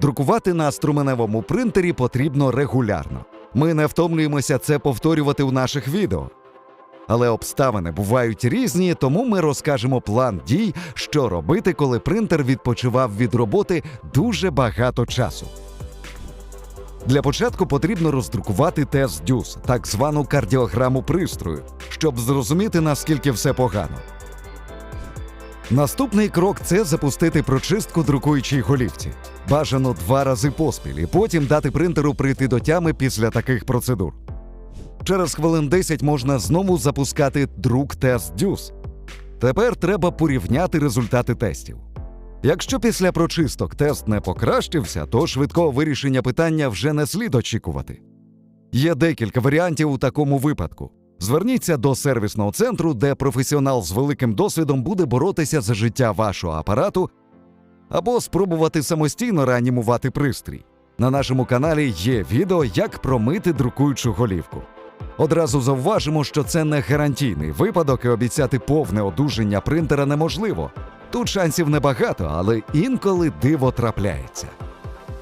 Друкувати на струменевому принтері потрібно регулярно. Ми не втомлюємося це повторювати у наших відео. Але обставини бувають різні, тому ми розкажемо план дій, що робити, коли принтер відпочивав від роботи дуже багато часу. Для початку потрібно роздрукувати тест дюс, так звану кардіограму пристрою, щоб зрозуміти, наскільки все погано. Наступний крок це запустити прочистку друкуючій голівці. Бажано два рази поспіль, і потім дати принтеру прийти до тями після таких процедур. Через хвилин 10 можна знову запускати друк тест дюс. Тепер треба порівняти результати тестів. Якщо після прочисток тест не покращився, то швидкого вирішення питання вже не слід очікувати. Є декілька варіантів у такому випадку. Зверніться до сервісного центру, де професіонал з великим досвідом буде боротися за життя вашого апарату, або спробувати самостійно реанімувати пристрій. На нашому каналі є відео, як промити друкуючу голівку. Одразу завважимо, що це не гарантійний випадок, і обіцяти повне одужання принтера неможливо. Тут шансів небагато, але інколи диво трапляється.